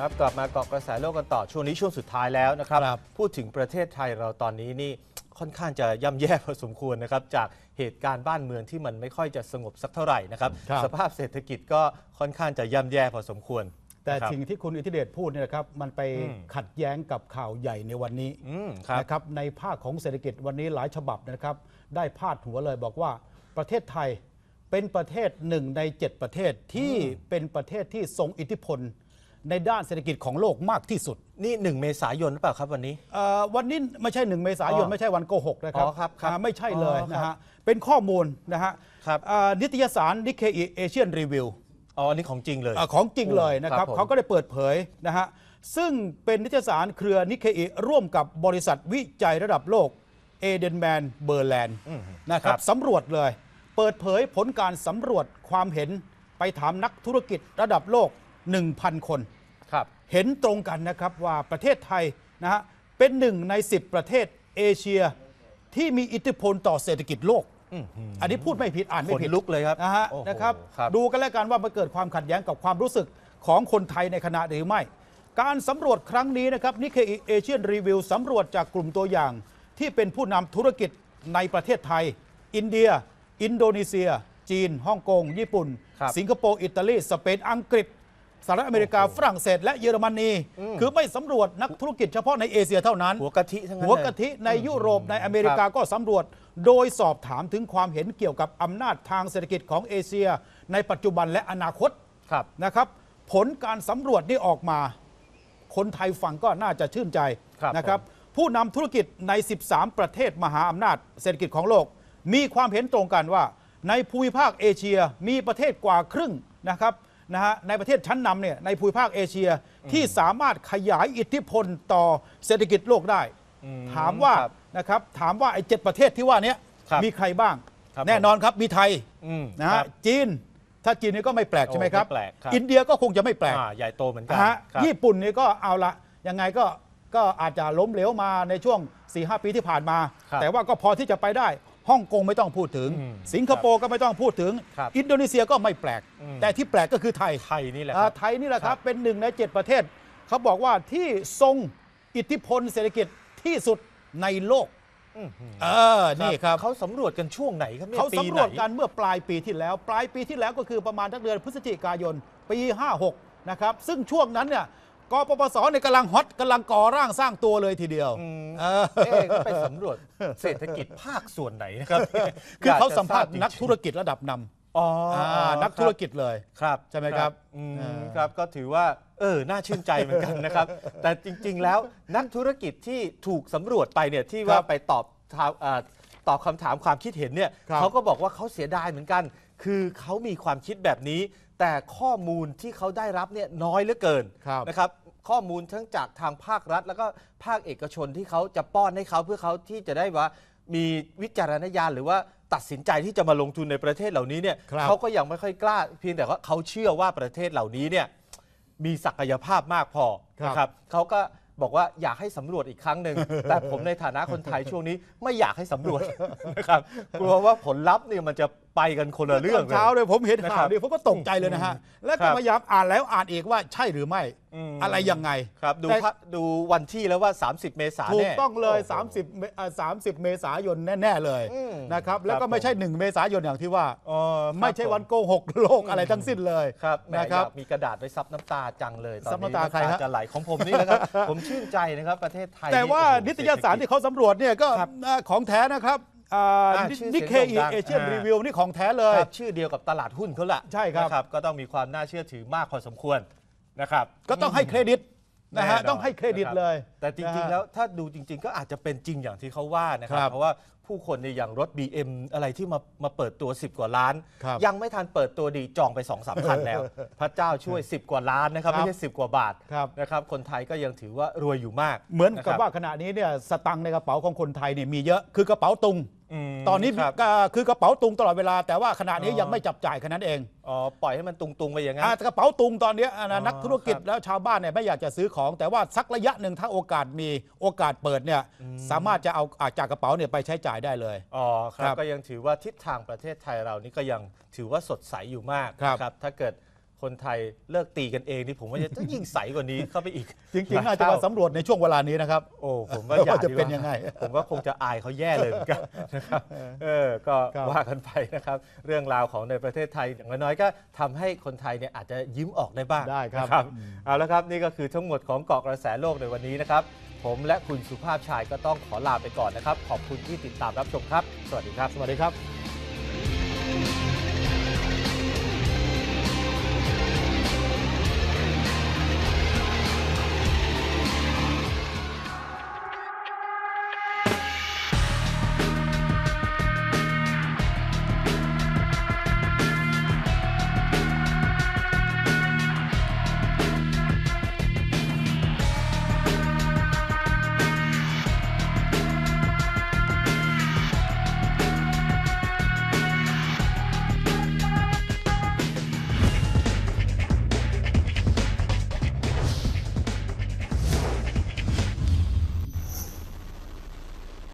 ครับกลับมาเกาะกระแสโลกกันต่อช่วงนี้ช่วงสุดท้ายแล้วนะครับครับพูดถึงประเทศไทยเราตอนนี้นี่ค่อนข้างจะย่ำแย่พอสมควรนะครับจากเหตุการณ์บ้านเมืองที่มันไม่ค่อยจะสงบสักเท่าไหร่นะครับครับสภาพเศรษฐกิจก็ค่อนข้างจะย่ำแย่พอสมควร แต่นะครับสิ่งที่คุณอิทธิเดชพูดเนี่ยนะครับมันไปอืมขัดแย้งกับข่าวใหญ่ในวันนี้อืมครับนะครับในภาคของเศรษฐกิจวันนี้หลายฉบับนะครับ ได้พาดหัวเลยบอกว่าประเทศไทยเป็นประเทศหนึ่งใน 7 ประเทศที่เป็นประเทศที่ทรงอิทธิพล ในด้านเศรษฐกิจของโลกมากที่สุดนี่หนึ่งเมษายนหรือเปล่าครับวันนี้ เอ่อวันนี้ไม่ใช่หนึ่งเมษายน อ๋อไม่ใช่วันโกหกนะครับอ๋อครับครับอ่าไม่ใช่เลยอ๋อครับนะฮะเป็นข้อมูลนะฮะครับ อ่านิตยสารนิเคอิเอเชียนรีวิว อ๋ออันนี้ของจริงเลย อ่าของจริงเลยนะครับครับผม เขาก็ได้เปิดเผยนะฮะซึ่งเป็นนิตยสารเครือนิเคอิร่วมกับบริษัทวิจัยระดับโลกเอเดนแมนเบอร์แลนด์นะครับสำรวจเลย เปิดเผยผลการสำรวจความเห็นไปถามนักธุรกิจระดับโลก 1,000 คน ครับ เห็นตรงกันนะครับว่าประเทศไทยนะฮะเป็นหนึ่งใน 10 ประเทศเอเชียที่มีอิทธิพลต่อเศรษฐกิจโลก อันนี้พูดไม่ผิดอ่านไม่ผิดขนลุกเลยครับนะฮะโอ้โหนะครับ ครับ ดูกันแล้วกันว่ามันเกิดความขัดแย้งกับความรู้สึกของคนไทยในขณะหรือไม่ การสำรวจครั้งนี้นะครับนิเคอิเอเชียนรีวิวสำรวจจากกลุ่มตัวอย่าง ที่เป็นผู้นำธุรกิจในประเทศไทย อินเดีย อินโดนีเซีย จีนฮ่องกง ญี่ปุ่น ครับ สิงคโปร์ อิตาลี สเปน อังกฤษ สหรัฐอเมริกาฝรั่งเศส และเยอรมนีคือไม่สำรวจนักธุรกิจเฉพาะในเอเชียเท่านั้น หัวกะทิทั้งนั้นหัวเลยกะทิในยุโรปในอเมริกาก็สำรวจ โดยสอบถามถึงความเห็นเกี่ยวกับอำนาจทางเศรษฐกิจของเอเชีย ในปัจจุบันและอนาคตครับ นะครับ ผลการสำรวจนี่ออกมา คนไทยฟังก็น่าจะชื่นใจครับนะครับ ผู้นำธุรกิจใน 13 ประเทศมหาอำนาจเศรษฐกิจของโลก มีความเห็นตรงกันว่า ในภูมิภาคเอเชียมีประเทศกว่าครึ่งนะครับ นะฮะในประเทศชั้นนำเนี่ยในภูมิภาคเอเชียที่สามารถขยายอิทธิพลต่อเศรษฐกิจโลกได้ถามว่าครับ นะครับถามว่าไอ้เจ็ดประเทศที่ว่าเนี้ยครับมีใครบ้าง ครับ แน่นอนครับมีไทยอืมนะครัฮะบจีน ถ้าจีนนี่ก็ไม่แปลกใช่ไหมครับ โอ้ไม่แปลกครับ อินเดียก็คงจะไม่แปลก อ่าใหญ่โตเหมือนกันนะฮะครับ ญี่ปุ่นนี่ก็เอาละยังไงก็ก็อาจจะล้มเหลวมาในช่วง4-5ปีที่ผ่านมา ครับแต่ว่าก็พอที่จะไปได้ ฮ่องกงไม่ต้องพูดถึง อืมสิงคโปร์ก็ไม่ต้องพูดถึง ครับอินโดนีเซียก็ไม่แปลก อืม แต่ที่แปลกก็คือไทย ไทยนี่แหละคอ่ารับ ไทยนี่แหละคครัรับบ เป็นหนึ่งใน 7 ประเทศ เขาบอกว่าที่ทรงอิทธิพลเศรษฐกิจที่สุดในโลกเออ นี่ครับ เขาสำรวจกันช่วงไหนครับเนี่ยเขาปีสำรวจไหกันเมื่อปลายปีที่แล้ว ปลายปีที่แล้วก็คือประมาณทักเดือนพฤศจิกายนปี 56 นะครับ ซึ่งช่วงนั้นเนี่ย กปปสเนี่ยกำลังฮอตกำลังก่อร่างสร้างตัวเลยทีเดียวอืม เออเอ๊ะไปสำรวจเศรษฐกิจภาคส่วนไหนนะครับคือเขายกจะสัมภาษณ์ทบจงๆนักธุรกิจระดับนอ๋อำออ่านักธุรกิจเลย ครับใช่ไหมครับอืมเออครับก็ถือว่าเออน่าชื่นใจเหมือนกันนะครับ แต่จริงๆแล้วนักธุรกิจที่ถูกสำรวจไปเนี่ยที่ว่าครับไปตอบถามเอ่อตอบคำถามความคิดเห็นเนี่ยครับ เขาก็บอกว่าเขาเสียดายเหมือนกัน คือเขามีความคิดแบบนี้ แต่ข้อมูลที่เขาได้รับเนี่ยน้อยเหลือเกิน ครับ นะครับ ข้อมูลทั้งจากทางภาครัฐ แล้วก็ภาคเอกชนที่เขาจะป้อนให้เขาเพื่อเขาที่จะได้ว่ามีวิจารณญาณหรือว่าตัดสินใจที่จะมาลงทุนในประเทศเหล่านี้เนี่ยครับ เขาก็ยังไม่ค่อยกล้า เพียงแต่ว่าเขาเชื่อว่าประเทศเหล่านี้เนี่ยมีศักยภาพมากพอครับนะครับเขาก็บอกว่าอยากให้สำรวจอีกครั้งหนึ่ง แต่ผมในฐานะคนไทยช่วงนี้ไม่อยากให้สำรวจ นะครับกลัวว่าผลลัพธ์เนี่ยมันจะไปกันคนละเรื่องตนเลย เช้าเลยผมเห็นนะคข่ารัวบนี้ผมก็ตกใจเลยนะฮะ แล้วครัก็บพยายามอ่านแล้วอ่านอีกว่าใช่หรือไม่อื มอะไรยังไง ครับดูแต่ พระดูวันที่แล้วว่า 30 เมษายนถูกแน่ต้องเลย โโห 30เมอ่า30 เมษายนแน่ ๆ เลยอืมนะครับ แล้วคก็รับไม่ใช่ผม1เมษายนอย่างที่ว่า อ๋อครับไม่ใช่วันโกหกโลกอะไรทั้งสิ้นเลยครับแหมนะอครับยากมีกระดาษไว้ซับน้ำตาจังเลยตอนซับนี้น้ำตาใครฮะ จะไหลของผมนี่แหละครับ ผมชื่นใจนะครับประเทศไทยแต่ว่าโอ้โหนิตยสารที่เขาสำรวจเนี่ยก็ครับอ่าของแท้นะครับอ่าอ่าชื่อเสียงนิเคอีโด่งดังเอเชียนอ่า รีวิวนี่ของแท้เลย ครับชื่อเดียวกับตลาดหุ้นเขาแหละใช่ครับ นะก็ต้องมีความน่าเชื่อถือมากพอสมควร นะครับ ก็ต้องให้เครดิตนะฮะแน่นนต้องให้เครดิตนะบเลย แต่จริงนะๆฮะแล้วถ้าดูจริง ๆ ก็อาจจะเป็นจริงอย่างที่เขาว่านะครับ ครับเพราะว่าผู้คนในยอย่างรถ BM อะไรที่มามาเปิดตัว 10 กว่าล้าน ครับยังไม่ทันเปิดตัวดีจองไป2อสามคันแล้ว พระเจ้าช่วย 10 กว่าล้านนะครับ ครับไม่ใช่ 10 กว่าบาทครับ นะครับคนไทยก็ยังถือว่ารวยอยู่มากเหมือนกับะครับ ว่าขณะนี้เนี่ยสตังค์ในกระเป๋าของคนไทยเนี่ยมีเยอะคือกระเป๋าตุงมตอนนี้ครับ ก็คือกระเป๋าตุงตลอดเวลา แต่ว่าขณะนี้อ๋อยังไม่จับจ่ายแค่นั้นเองอ๋อปล่อยให้มันตุงๆไปอย่างนั้น อ่าแต่กระเป๋าตุงตอนเนี้ยอะนะอ๋อนักธุรกิจครับ แล้วชาวบ้านเนี่ยไม่อยากจะซื้อของ แต่ว่าสักระยะหนึ่งถ้าโอกาสมีโอกาสเปิดเนี่ยสามารถจะเอาอ่าจากกระเป๋าเนี่ยไปใช้จ่ายได้เลย อ๋อคครัรับบก็ยังถือว่าทิศทางประเทศไทยเรานี่ก็ยังถือว่าสดใสอยู่มากครับนะถ้าเกิด คนไทยเลิกตีกันเองนี่ผมว่าจะยิ่งใสกว่านี้เข้าไปอีกจริงๆน่าจะมาสำรวจในช่วงเวลานี้นะครับโอ้ผมว่าอย่าว่าจะดีกเป็นยังไง ผมว่าคงจะอายเขาแย่เลยเหมือนกันนะครับเออก็ครับว่ากันไปนะครับ เรื่องราวของในประเทศไทยอย่างน้อยๆก็ทำให้คนไทยเนี่ยอาจจะยิ้มออกได้บ้างได้ครับนะเอาละครับนี่ก็คือทั้งหมดของเกาะกระแสโลกในวันนี้นะครับ ผมและคุณสุภาพชายก็ต้องขอลาไปก่อนนะครับ ขอบคุณที่ติดตามรับชมครับ สวัสดีครับ สวัสดีครับ